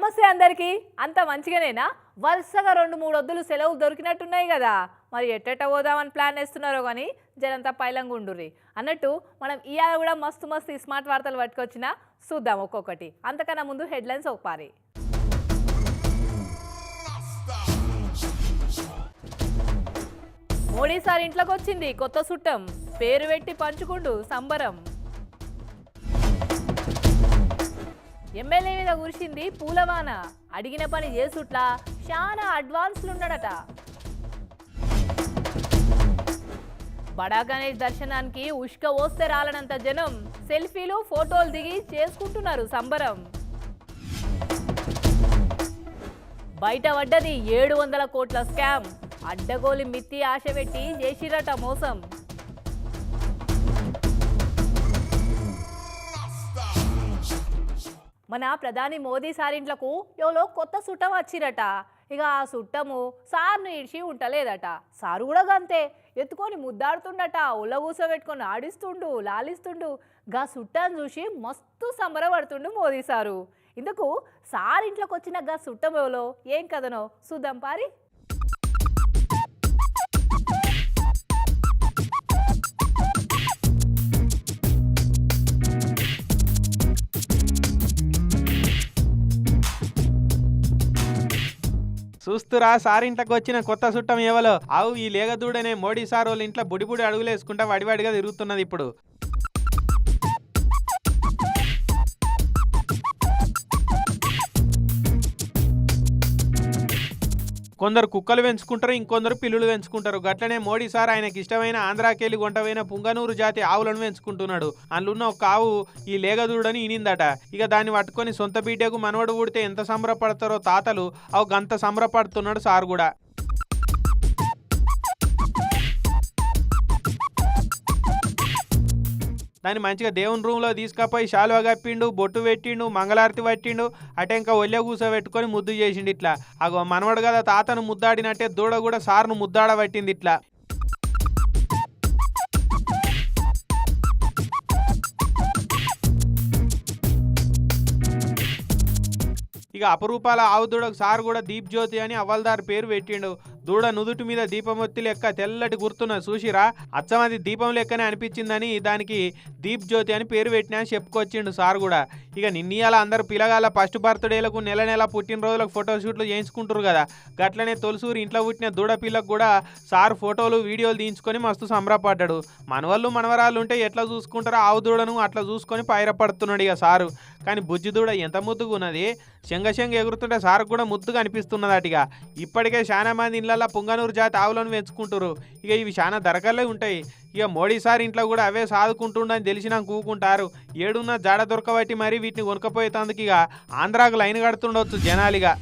నమస్తే అందరికీ. అంత మంచిగానేనా? వరుసగా రెండు మూడు వద్దులు సెలవులు దొరికినట్టున్నాయి కదా. మరి ఎట్టెట్ట పోదామని ప్లాన్ వేస్తున్నారో కానీ జనంతా పైలంగా ఉండుర్రి అన్నట్టు మనం ఇవాళ కూడా మస్తు మస్తు స్మార్ట్ వార్తలు పట్టుకొచ్చినా చూద్దాం ఒక్కొక్కటి. అంతకన్నా ముందు హెడ్లైన్స్ ఒక పారి. మోడీ సార్ ఇంట్లోకి వచ్చింది కొత్త సుట్టం. పేరు పెట్టి పంచుకుంటూ సంబరం. ఎమ్మెల్యే మీద కురిసింది పూలవాన. అడిగిన పని చేసుట్లా చాలా అడ్వాన్స్లు ఉన్నాడట బడా గణేష్ దర్శనానికి ఉష్క ఓస్తే రాలనంత జనం సెల్ఫీలు ఫోటోలు దిగి చేసుకుంటున్నారు సంబరం. బయట పడ్డది ఏడు వందల కోట్ల స్కామ్. అడ్డగోలి మిత్తి ఆశ పెట్టి చేసిరట మోసం. మన ప్రధాని మోదీ సారింట్లకు ఎవరో కొత్త సుట్టం వచ్చిరట. ఇక ఆ సుట్టము సార్ను ఇడిచి ఉంటలేదట. సారు కూడా గంతే. ఎత్తుకొని ముద్దాడుతుండట. ఉల్ల కూసోబెట్టుకొని ఆడిస్తుండు లాలిస్తుండు. గా సుట్టాన్ని చూసి మస్తు సంబరపడుతుండు మోదీ సారు. ఇందుకు సార్ ఇంట్లోకి వచ్చిన గా సుట్టం ఎవలో? ఏం కదనో చూద్దాం పారి. చూస్తురా సార్ ఇంట్లోకి వచ్చిన కొత్త చుట్టం ఎవలో ఆవు ఈ లేగదూడనే మోడీ సార్ వాళ్ళ ఇంట్లో బుడిబుడి అడుగులేసుకుంటా అడుగులు తిరుగుతున్నది ఇప్పుడు. కొందరు కుక్కలు పెంచుకుంటారు ఇంకొందరు పిల్లులు పెంచుకుంటారు. గట్లనే మోడీ సార్ ఆయనకి ఇష్టమైన ఆంధ్రాకేలి గొంటవైన పుంగనూరు జాతి ఆవులను పెంచుకుంటున్నాడు. అందులో ఒక ఆవు ఈ లేగదూడని ఇనిందట. ఇక దాన్ని పట్టుకొని సొంత బిడ్డకు మనవడు ఊడితే ఎంత సంబరపడతారో తాతలు అవు గంత సంబరపడుతున్నాడు సార్ కూడా. దాన్ని మంచిగా దేవుని రూమ్లో తీసుకపోయి శాలువ కప్పిండు బొట్టు పెట్టిండు మంగళారతి పట్టిండు అటే ఇంకా ఒళ్ళే కూసోబెట్టుకొని ముద్దు చేసిండు ఇట్లా. అగో మనవడు కదా తాతను ముద్దాడినట్టే దూడ కూడా సార్ను ముద్దాడబట్టింది ఇట్లా. ఇక అపరూపాల ఆవు దూడకు సార్ కూడా దీప్ జ్యోతి అని అవల్దార్ పేరు పెట్టిండు. దూడ నుదుటి మీద దీపమొత్తి లెక్క తెల్లటి గుర్తున్న చూసిరా అచ్చమది దీపం లెక్కనే అనిపించిందని దానికి దీప్ జ్యోతి అని పేరు పెట్టినా అని చెప్పుకొచ్చిండు సార్ కూడా. ఇక నిన్నీయాల అందరు పిల్లగాల ఫస్ట్ బర్త్డేలకు నెల నెల పుట్టినరోజులకు ఫోటోషూట్లు చేయించుకుంటారు కదా. గట్లనే తొలసూరు ఇంట్లో పుట్టిన దూడ పిల్లకు కూడా సార్ ఫోటోలు వీడియోలు తీయించుకొని మస్తు సంబరపడ్డాడు. మనవాళ్ళు మనవరాలు ఉంటే ఎట్లా చూసుకుంటారో ఆవు దూడను అట్లా చూసుకొని పైరపడుతున్నాడు ఇక సారు. కానీ బుజ్జి దూడ ఎంత ముద్దుగా ఉన్నది శంగ శంగ ఎగురుతుంటే సార్ కూడా ముద్దుగా అనిపిస్తున్నదట ఇక. ఇప్పటికే చాలా మంది ఇళ్ళల్లో పుంగనూరు జాతి ఆవులను పెంచుకుంటారు ఇక ఇవి చాలా ధరకల్లే ఉంటాయి. ఇక మోడీ సార్ ఇంట్లో కూడా అవే సాదుకుంటుండని తెలిసినా కూకుంటారు ఏడున్న జాడ దొరకబట్టి మరి వీటిని కొనుక్కపోయేందుకు ఇక ఆంధ్రాకు లైన్ కడుతుండొచ్చు జనాలిగా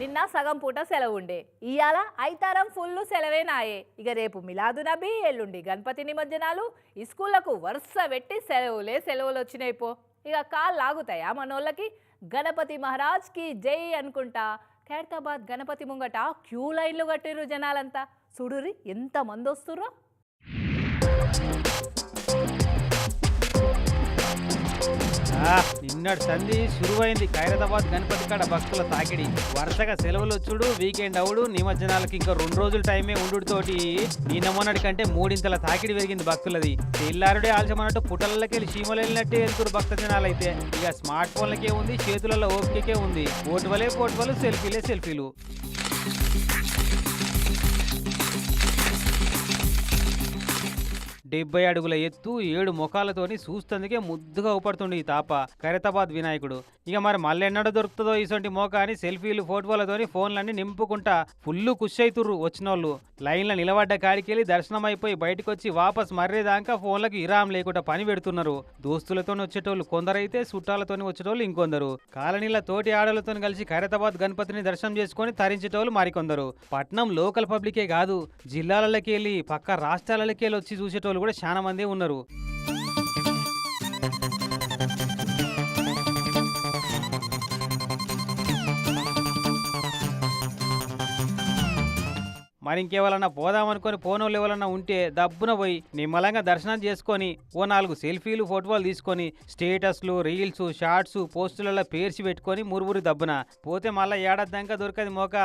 నిన్న సగం పూట సెలవు ఉండే ఇవాళ ఐతారం ఫుల్ సెలవే నాయే. ఇక రేపు మిలాదు నబీ ఎల్లుండి గణపతి నిమజ్జనాలు. ఈ స్కూళ్ళకు వరుస పెట్టి సెలవులే సెలవులు వచ్చినాయి పో. ఇక కాళ్ళు లాగుతాయా మనోళ్ళకి? గణపతి మహారాజ్కి జై అనుకుంటా. ఖైరతాబాద్ గణపతి ముంగట క్యూ లైన్లు కట్టిర్రు జనాలంతా. చూడురి ఎంత మంది వస్తుర్రో నిన్నటి సంధి శురువైంది ఖైరతాబాద్ గణపతి కాడ భక్తుల తాకిడి. వరుసగా సెలవులు వచ్చుడు వీకెండ్ అవుడు నిమజ్జనాలకి ఇంకా రెండు రోజులు టైమే ఉండుతోటి నిన్న మొన్నటి కంటే మూడింతల తాకిడి పెరిగింది భక్తులది. తెల్లారుడే ఆల్చమన్నట్టు పుటలకి వెళ్ళి చీమలు వెళ్ళినట్టే వెళ్తురు భక్త జనాలు అయితే ఇక స్మార్ట్ ఫోన్లకే ఉంది చేతులలో ఓపికకే ఉంది. పోటువలే పోటువలు సెల్ఫీలే సెల్ఫీలు. డెబ్బై అడుగుల ఎత్తు ఏడు ముఖాలతోని చూస్తుందుకే ముద్దుగా ఊపడుతుండే ఈ తాప. ఖైరతాబాద్ వినాయకుడు. ఇక మరి మళ్ళెన్నడ దొరుకుతుందో ఇసొంటి మోక అని సెల్ఫీలు ఫోటోలతోని ఫోన్లన్నీ నింపుకుంటా ఫుల్ కుష్ అవుతుర్రు వచ్చినోళ్ళు. లైన్లో నిలబడ్డ కాడికెళ్ళి దర్శనం అయిపోయి బయటకు వచ్చి వాపస్ మర్రేదాకా ఫోన్లకు ఇరాం లేకుండా పని పెడుతున్నారు. దోస్తులతో వచ్చేటోళ్ళు కొందరైతే చుట్టాలతోని వచ్చేటోళ్ళు ఇంకొందరు. కాలనీల తోటి ఆడలతో కలిసి ఖైరతాబాద్ గణపతిని దర్శనం చేసుకొని తరించేటోళ్ళు మరికొందరు. పట్నం లోకల్ పబ్లికే కాదు జిల్లాలకి వెళ్ళి పక్క రాష్ట్రాలకి వెళ్ళి వచ్చి చూసేటోళ్ళు కూడా చాలా మంది ఉన్నారు. మరి ఇంకేవాలన్నా పోదామనుకొని పోనోళ్ళు ఎవరన్నా ఉంటే దబ్బున పోయి నిమ్మలంగా దర్శనం చేసుకొని ఓ నాలుగు సెల్ఫీలు ఫోటోలు తీసుకొని స్టేటస్లు రీల్స్ షార్ట్స్ పోస్టులలో పేర్చి పెట్టుకొని మురుగురి దబ్బున. పోతే మళ్ళీ ఏడాదిదాకా దొరకది మోకా.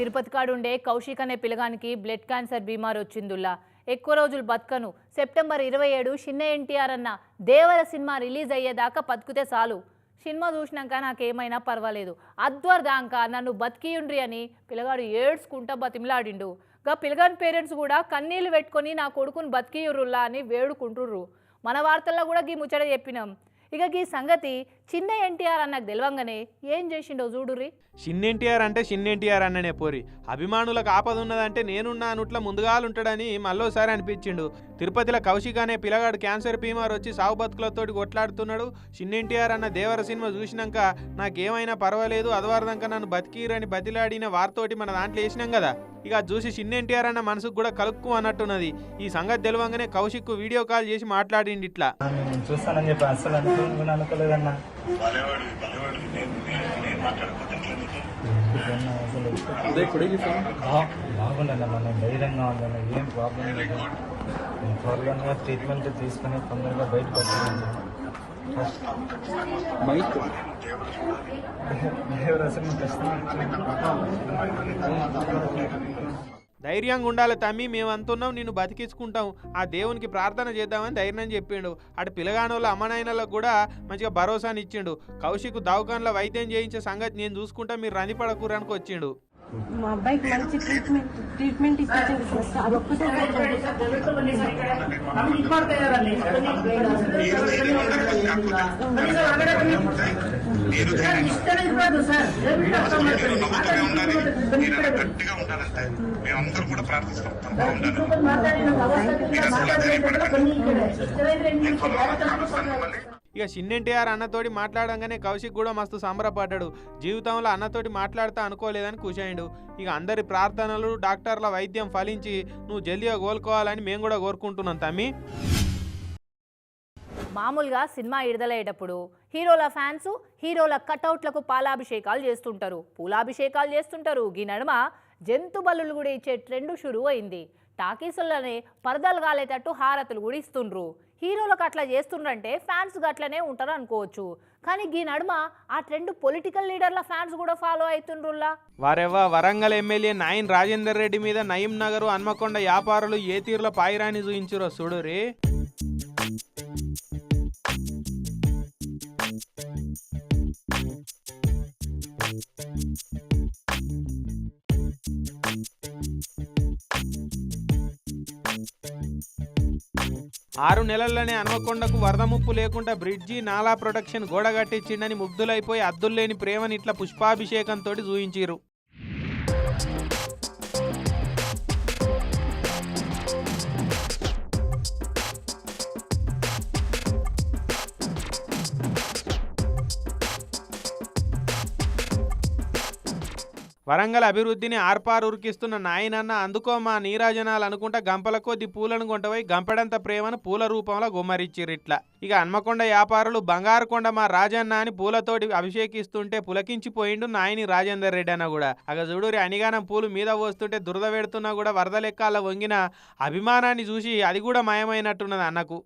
తిరుపతి కాడుండే కౌశిక్ అనే పిల్లగానికి బ్లడ్ క్యాన్సర్ బీమార్ వచ్చిందుల్లా. ఎక్కువ రోజులు బతకను. సెప్టెంబర్ ఇరవై ఏడు చిన్న ఎన్టీఆర్ అన్న దేవర సినిమా రిలీజ్ అయ్యేదాకా బతుకుతే చాలు. సినిమా చూసినాక నాకేమైనా పర్వాలేదు. అద్వర్దాక నన్ను బతికియుండ్రి అని పిల్లగాడు ఏడ్చుకుంటా బతిమిలాడిండు. గా పిల్లగాని పేరెంట్స్ కూడా కన్నీళ్ళు పెట్టుకొని నా కొడుకుని బతికియుర్రులా అని వేడుకుంటుర్రు. మన వార్తల్లో కూడా గీ ముచ్చట చెప్పినాం. ఇక గీ సంగతి చిన్న ఎన్టీఆర్ అన్నకు తెలవంగానే ఏం చేసిండో చూడుర్రి ఎన్టీఆర్ అంటే ఎన్టీఆర్ అన్ననే పోరి. అభిమానులకు ఆపద ఉన్నదంటే నేనున్నా అనుట్ల ముందుగాలుంటాడని మళ్ళోసారి అనిపించిండు. తిరుపతిలో కౌశిక్ అనే పిల్లగాడు క్యాన్సర్ బీమార్ వచ్చి సాగు బతుకులతోటి కొట్లాడుతున్నాడు. ఎన్టీఆర్ అన్న దేవర సినిమా చూసినాక నాకేమైనా పర్వాలేదు అదవారదాకా నన్ను బతికిరని బతిలాడిన వారితోటి మన దాంట్లో వేసినాం కదా. ఇక చూసి ఎన్టీఆర్ అన్న మనసుకు కూడా కలుక్కు అన్నట్టున్నది. ఈ సంగతి తెలవంగానే కౌశిక్ వీడియో కాల్ చేసి మాట్లాడిండి ఇట్లా నేను చూస్తానని చెప్పి అనుకుని బాగుండన్న మనం ధైర్యంగా ఉందన్న ఏం ప్రాబ్లం లేదు. నేను త్వరగా ట్రీట్మెంట్ తీసుకుని తొందరగా బయటకు వచ్చాను బయట దేవుడు అసలు ధైర్యంగా ఉండాలి తమ్మి మేము నిన్ను బతికించుకుంటాం. ఆ దేవునికి ప్రార్థన చేద్దామని ధైర్యం చెప్పిండు. అటు పిలగానోళ్ళ అమ్మనాయనలకు కూడా మంచిగా భరోసాని ఇచ్చిండు కౌశిక్ దవకాన్ల వైద్యం చేయించే సంగతి నేను చూసుకుంటా మీరు రందిపడకూరనికి వచ్చిండు మా అబ్బాయికి మంచి ట్రీట్మెంట్ ట్రీట్మెంట్ ఇచ్చేసింది ఫస్ట్ అదొక్కటే గట్టిగా ఉండాలంటే మేమందరం కూడా ప్రార్థిస్తాం. తప్పకుండా ఇక ఎన్టీఆర్ అన్నతోటి మాట్లాడంగానే కౌశిక్ కూడా మస్తు సంబరపడ్డాడు. జీవితంలో అన్నతోటి మాట్లాడుతా అనుకోలేదని కూర్చాయిండు ఇక అందరి ప్రార్థనలు డాక్టర్ల వైద్యం ఫలించి నువ్వు జల్దిగా కోలుకోవాలని మేము కూడా కోరుకుంటున్నాం తమ్మి. మామూలుగా సినిమా విడుదలయ్యేటప్పుడు హీరోల ఫ్యాన్స్ హీరోల కటౌట్లకు పాలాభిషేకాలు చేస్తుంటారు. పూలాభిషేకాలు చేస్తుంటారు. ఈ నడుమ జంతు బలులు కూడా ఇచ్చే ట్రెండ్ షురువు అయింది టాకీసుల్లోనే పరదలు కాలేటట్టు హారతులు కూడా ఇస్తుండ్రు. హీరోలకు అట్లా చేస్తుండ్రంటే ఫ్యాన్స్ అట్లనే ఉంటారు అనుకోవచ్చు కానీ ఈ నడుమ ఆ ట్రెండ్ పొలిటికల్ లీడర్ల ఫ్యాన్స్ కూడా ఫాలో అవుతుండ్రుల్లా వారెవ్వా? వరంగల్ ఎమ్మెల్యే నాయన్ రాజేందర్ రెడ్డి మీద నయీం నగరు హన్మకొండ వ్యాపారులు ఏ తీరులో పాయిరాని చూయించురో చూడు ఆరు నెలల్లోనే అనవకొండకు వరద ముప్పు లేకుండా బ్రిడ్జి నాలా ప్రొటెక్షన్ గోడ కట్టించిండని ముగ్ధులైపోయి అద్దుల్లేని ప్రేమని ఇట్లా పుష్పాభిషేకంతో చూయించిరు వరంగల్ అభివృద్ధిని ఆర్పారురికిస్తున్న నాయనన్న అందుకో మా నీరాజనాలు అనుకుంటా గంపల కొద్ది పూలను కొంటపోయి గంపెడంత ప్రేమను పూల రూపంలో గుమ్మరిచ్చిర్రు ఇట్లా ఇక హన్మకొండ వ్యాపారులు బంగారుకొండ మా రాజన్న అని పూలతోటి అభిషేకిస్తుంటే పులకించిపోయిండు నాయని రాజేందర్ రెడ్డి అన్న కూడా. అగ చూడురి అనిగానం పూలు మీద పోస్తుంటే దురద పెడుతున్నా కూడా వరద లెక్కాల వంగిన అభిమానాన్ని చూసి అది కూడా మాయమైనట్టున్నది అన్నకు.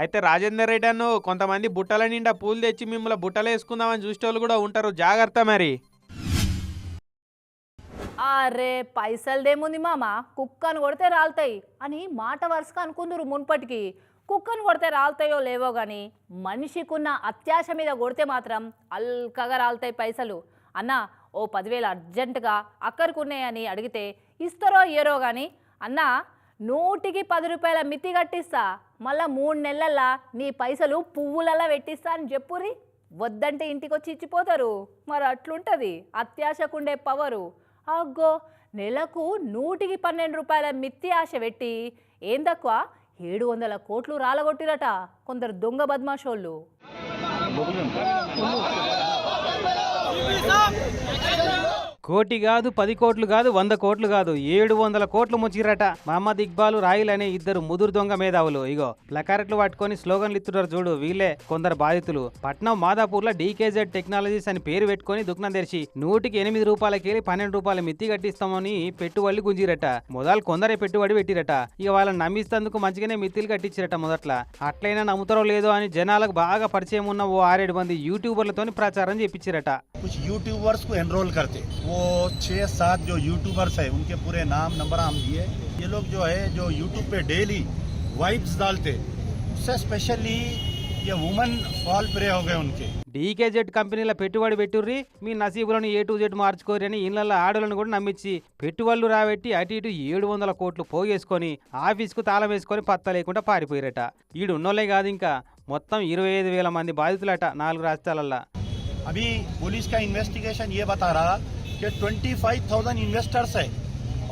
అయితే రాజేందర్ రెడ్డి అన్ను కొంతమంది బుట్టల నిండా పూలు తెచ్చి మిమ్మల్ని బుట్టలు వేసుకుందామని చూసేవాళ్ళు కూడా ఉంటారు. జాగ్రత్త మరి. అరే పైసలదేముంది మామ? కుక్కను కొడితే రాలుతాయి అని మాట వరుసగా అనుకుందరు మున్పటికి. కుక్కను కొడితే రాలుతాయో లేవో కానీ మనిషికున్న అత్యాశ మీద కొడితే మాత్రం అల్కగా రాలుతాయి పైసలు. అన్న ఓ పదివేలు అర్జెంటుగా అక్కడికున్నాయని అడిగితే ఇస్తారో ఇయ్యరో కానీ అన్నా నూటికి పది రూపాయల మితి కట్టిస్తా. మళ్ళా మూడు నెలల్లో నీ పైసలు పువ్వులలా పెట్టిస్తా అని చెప్పురి వద్దంటే ఇంటికి వచ్చి ఇచ్చిపోతారు. మరి అట్లుంటది. అత్యాశకుండే పవరు. అగ్గో నెలకు నూటికి పన్నెండు రూపాయల మిత్తి ఆశ పెట్టి ఏం తక్కువ ఏడు వందల కోట్లు రాలగొట్టిరట కొందరు దొంగ బద్మాషోళ్ళు. కోటి కాదు పది కోట్లు కాదు వంద కోట్లు కాదు ఏడు వందల కోట్లు ముచ్చిరట మహమ్మద్ ఇక్బాల్ రాయిల్ అనే ఇద్దరు ముదురు దొంగ మేధావులు. ఇగో ప్లకారెట్లు పట్టుకొని స్లోగన్లు ఇస్తున్నారు చూడు వీళ్ళే కొందరు బాధితులు. పట్నం మాదాపూర్లో డీకేజెడ్ టెక్నాలజీస్ అని పేరు పెట్టుకుని దుఃఖం తెరిచి నూటికి ఎనిమిది రూపాయలకెళ్ళి పన్నెండు రూపాయల మిత్తి కట్టిస్తామని పెట్టుబడులు గుంజిరట. మొదలు కొందరే పెట్టుబడి పెట్టిరట. ఇక వాళ్ళని నమ్మిస్తందుకు మంచిగానే మిత్తిలు కట్టించిరట మొదట్ల. అట్లయినా నమ్ముతారో లేదో అని జనాలకు బాగా పరిచయం ఉన్న ఓ ఆరేడు మంది యూట్యూబర్లతో ప్రచారం చేపించిరట. యూట్యూబర్స్ ఎన్రోల్ కడితే वो छः सात जो यूट्यूबर्स है उनके पूरे नाम नंबर हम दिए ये लोग जो है जो यूट्यूब पे डेली वाइब्स डालते उससे स्पेशली ये वुमेन फॉल प्रे हो गए उनके డీకేజెడ్ కంపెనీల పెట్టుబడి పెట్టుర్రి మీ నసీబులను ఏ టు జెడ్ మార్చుకోరి అని ఇళ్లలో ఆడలను కూడా నమ్మించి పెట్టుబడులు రాబెట్టి అటు ఇటు ఏడు వందల కోట్లు పోగేసుకొని ఆఫీస్కు తాళం వేసుకొని పత్త లేకుండా పారిపోయారట ఈడు ఉన్నోళ్ళే కాదు ఇంకా మొత్తం ఇరవై ఐదు వేల మంది బాధితులట నాలుగు రాష్ట్రాలల్లో अभी पुलिस का इन्वेस्टिगेशन ये बता that 25,000 investors hai,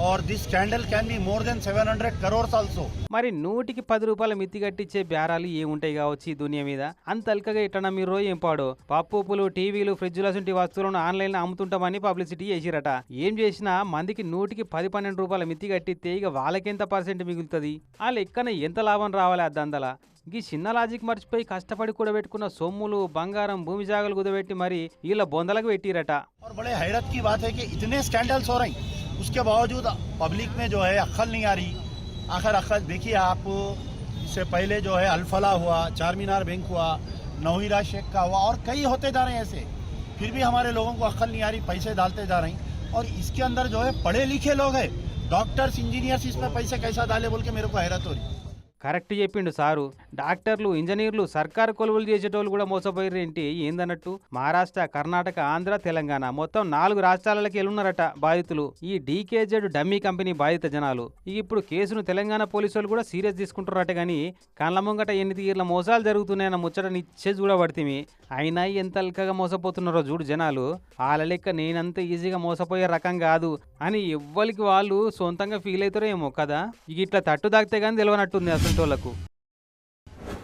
or this scandal can be more than 700 crores also మరి నూటికి పది రూపాయల మిత్తి కట్టించే బేరాలు ఏముంటాయి కావచ్చు ఈ దునియా మీద? అంత అల్కగా ఇట్టన మీరు ఏం పాడు? పప్పులు టీవీలు ఫ్రిడ్జ్ల వంటి వస్తువులను ఆన్లైన్లో అమ్ముతుంటామని పబ్లిసిటీ చేసిరట. ఏం చేసినా మందికి నూటికి పది పన్నెండు రూపాయల మిత్తి కట్టితే ఇక వాళ్ళకెంత పర్సెంట్ మిగులుతుంది? వాళ్ళు లెక్కన ఎంత లాభం రావాలి అద్దందలా ఈ చిన్న లాజిక్ మర్చిపోయి కష్టపడి కూడా పెట్టుకున్న సొమ్ములు బంగారం భూమి జాగలు కుదబెట్టి మరి వీళ్ళ బొందలకు పెట్టిరట और बड़े हैरत की बात है कि इतने स्कैंडल्स हो रहे हैं उसके बावजूद पब्लिक में जो है अक्ल नहीं आ रही आखिर अक्ल देखिए आप इससे पहले जो है अल्फला हुआ चार मीनार बैंक हुआ नौहीरा शेख का हुआ और कई होते जा रहे हैं ऐसे फिर भी हमारे लोगों को अक्ल नहीं आ रही पैसे डालते जा रहे हैं और इसके अंदर जो है पढ़े लिखे लोग हैं डॉक्टर्स इंजीनियर्स इसमें पैसे कैसा डाले बोल के मेरे को हैरत हो रही కరెక్ట్ చెప్పిండు సారు. డాక్టర్లు ఇంజనీర్లు సర్కారు కొలువులు చేసేటోళ్ళు కూడా మోసపోయారు ఏంటి? ఏందన్నట్టు? మహారాష్ట్ర కర్ణాటక ఆంధ్ర తెలంగాణ మొత్తం నాలుగు రాష్ట్రాలకి వెళ్ళున్నారట బాధితులు. ఈ డీకేజెడ్ డమ్మీ కంపెనీ బాధిత జనాలు. ఇప్పుడు కేసును తెలంగాణ పోలీసు వాళ్ళు కూడా సీరియస్ తీసుకుంటారట కానీ కళ్ళ ముంగట ఎన్ని తీర్ల మోసాలు జరుగుతున్నాయన్న ముచ్చట నిచ్చే చూడబడితే అయినా ఎంత అల్కగా మోసపోతున్నారో చూడు జనాలు. వాళ్ళ లెక్క నేనంత ఈజీగా మోసపోయే రకం కాదు అని ఎవ్వరికి వాళ్ళు సొంతంగా ఫీల్ అవుతారో ఏమో కదా. ఇక ఇట్లా తట్టు దాకితే కానీ తెలియనట్టుంది అసలు. ఓ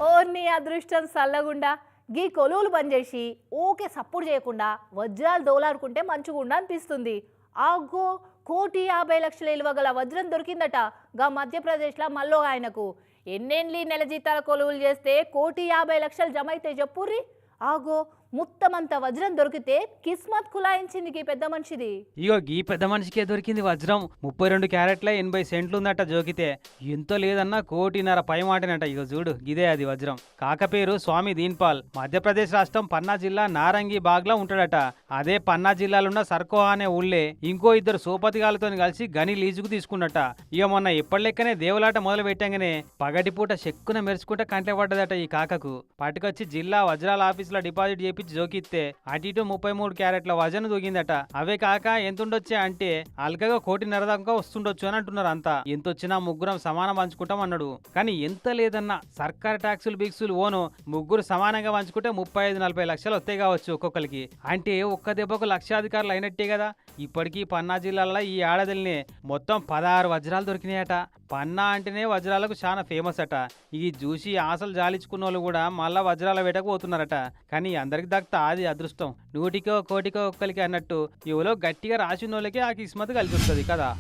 ఓర్ని అదృష్టం సల్లగుండా గీ కొలువులు పనిచేసి చేసి ఓకే సపోర్ట్ చేయకుండా వజ్రాలు దోలాడుకుంటే మంచిగుండా అనిపిస్తుంది. ఆగో కోటి యాభై లక్షల విలువ గల వజ్రం దొరికిందట గా మధ్యప్రదేశ్లో మల్లో ఆయనకు ఎన్నెన్ని నెల జీతాల కొలువులు చేస్తే కోటి యాభై లక్షలు జమ అయితే చెప్పుర్రి ఆగో ముత్తమంత వజ్రం దొరికితే కిస్మత్ కులాయించింది గీ పెద్ద మనిషిది. ఇగో గీ పెద్ద మనిషికే దొరికింది వజ్రం. ముప్పై రెండు క్యారెట్ల ఎనభై సెంట్లు ఉందట జోకితే. ఎంతో లేదన్నా కోటిన్నర పై మాటనట ఇగో చూడు ఇదే అది వజ్రం. కాక పేరు స్వామి దీన్పాల్. మధ్యప్రదేశ్ రాష్ట్రం పన్నా జిల్లా నారంగి బాగ్లా ఉంటాడట. అదే పన్నా జిల్లాలోన్న సర్కోహా అనే ఊళ్ళే ఇంకో ఇద్దరు సోపతిగాలతో కలిసి గని లీజుకు తీసుకున్నట. ఇక మొన్న ఎప్పటిలెక్కనే దేవులాట మొదలు పెట్టంగానే పగటిపూట చెక్కున మెరుచుకుంటే కంటే పడ్డదట ఈ కాకకు. పట్టుకొచ్చి జిల్లా వజ్రాల ఆఫీసులో డిపాజిట్ చేపి చూపించి జోకిస్తే అటు ఇటు ముప్పై మూడు క్యారెట్ల వజను దూగిందట. అవే కాక ఎంతుండొచ్చే అంటే అల్కగా కోటిన్నర దాకా వస్తుండొచ్చు అని అంటున్నారు అంతా. ఎంత వచ్చినా ముగ్గురం సమానం పంచుకుంటాం అన్నాడు. కానీ ఎంత లేదన్నా సర్కార్ ట్యాక్సులు బిక్సులు ఓను ముగ్గురు సమానంగా పంచుకుంటే ముప్పై ఐదు నలభై లక్షలు వస్తాయి కావచ్చు ఒక్కొక్కరికి. అంటే ఒక్క దెబ్బకు లక్షాధికారులు అయినట్టే కదా. ఇప్పటికీ పన్నా జిల్లాలో ఈ ఆడదిల్ని మొత్తం పదహారు వజ్రాలు దొరికినాయట. పన్నా అంటేనే వజ్రాలకు చాలా ఫేమస్ అట. ఇది చూసి ఆశలు జాలించుకున్న వాళ్ళు కూడా మళ్ళా వజ్రాల వేటకు పోతున్నారట. కానీ అందరికి దక్తా అది అదృష్టం. నూటికో కోటికో ఒక్కరికి అన్నట్టు ఇవలో గట్టిగా రాసిన వాళ్ళకే ఆ కిస్మత్ కలిసి వస్తుంది కదా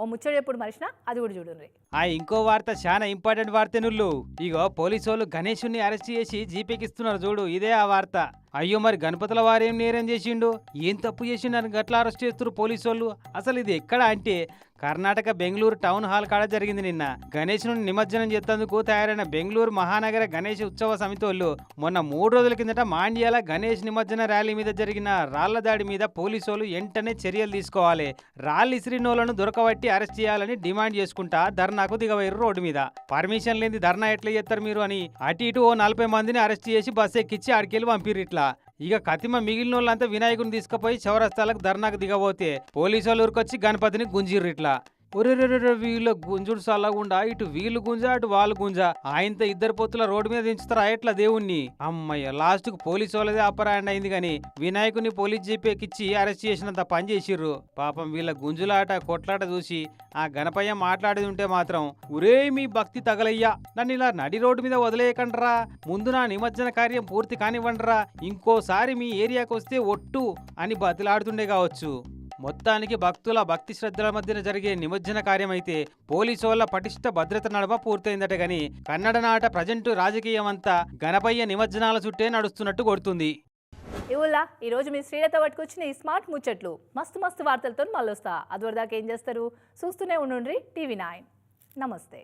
ఓ ముచ్చడు ఎప్పుడు మరిచిన అది కూడా చూడండి ఆ ఇంకో వార్త చాలా ఇంపార్టెంట్ వార్త నుళ్ళు ఇగో పోలీసు వాళ్ళు గణేషుని అరెస్ట్ చేసి జీపీకిస్తున్నారు చూడు ఇదే ఆ వార్త. అయ్యో మరి గణపతుల వారేం నేరం చేసిండు? ఏం తప్పు చేసిండు? గట్లా అరెస్ట్ చేస్తున్నారు పోలీసు వాళ్ళు అసలు ఇది ఎక్కడ అంటే కర్ణాటక బెంగళూరు టౌన్ హాల్ కాడ జరిగింది నిన్న. గణేష్ను నిమజ్జనం చేసేందుకు తయారైన బెంగళూరు మహానగర గణేష్ ఉత్సవ సమితి వాళ్ళు మొన్న మూడు రోజుల కిందట మాండ్యాల గణేష్ నిమజ్జన ర్యాలీ మీద జరిగిన రాళ్ళ దాడి మీద పోలీసు వాళ్ళు వెంటనే చర్యలు తీసుకోవాలి. రాళ్ళు ఇసిరినోళ్ళను దొరకబట్టి అరెస్ట్ చేయాలని డిమాండ్ చేసుకుంటా ధర్నా ధర్నాకు దిగవయ్యారు రోడ్డు మీద. పర్మిషన్ లేని ధర్నా ఎట్లా చేస్తారు మీరు అని అటు ఇటు ఓ నలభై మందిని అరెస్ట్ చేసి బస్ ఎక్కిచ్చి ఆడికెళ్ళి పంపిరు ఇట్లా. ఇక కతిమ మిగిలిన వాళ్ళంతా వినాయకుడిని తీసుకుపోయి చౌరస్తాలకు ధర్నాకు దిగబోతే పోలీసు వాళ్ళు ఊరికొచ్చి గణపతిని గుంజిర్రు ఇట్లా. ఒరే వీళ్ళ గుంజుడు సల్లగుండా ఇటు వీళ్ళు గుంజ అటు వాళ్ళు గుంజ. ఆయనతో ఇద్దరు పొత్తుల రోడ్డు మీద దించుతారా? ఎట్లా దేవుణ్ణి? అమ్మయ్య లాస్ట్కు పోలీసు వాళ్ళదే అపరాయణ అయింది గాని వినాయకుని పోలీస్ జీపేకిచ్చి అరెస్ట్ చేసినంత పని చేసిర్రు. పాపం వీళ్ళ గుంజులాట కొట్లాట చూసి ఆ గణపయ్య మాట్లాడేది ఉంటే మాత్రం ఒరే మీ భక్తి తగలయ్యా. నన్ను ఇలా నడి రోడ్డు మీద వదిలేయకండ్రా. ముందు నా నిమజ్జన కార్యం పూర్తి కానివ్వండిరా. ఇంకోసారి మీ ఏరియాకు వస్తే ఒట్టు అని బతిలాడుతుండే కావచ్చు. మొత్తానికి భక్తుల భక్తి శ్రద్ధల మధ్యన జరిగే నిమజ్జన కార్యమైతే పోలీసు పటిష్ట భద్రత నడమ పూర్తయిందట గాని కన్నడ నాట ప్రజెంట్ రాజకీయం అంతా గణపయ్య నిమజ్జనాల చుట్టే నడుస్తున్నట్టు కొడుతుంది. ఇవుల్లా ఈరోజు మీ శ్రీలతో పట్టుకొచ్చిన ఈ స్మార్ట్ ముచ్చట్లు. మస్తు మస్తు వార్తలతో మళ్ళొస్తా. అదివరదాకా ఏం చేస్తారు? చూస్తూనే ఉండుండ్రి టీవీ నైన్. నమస్తే.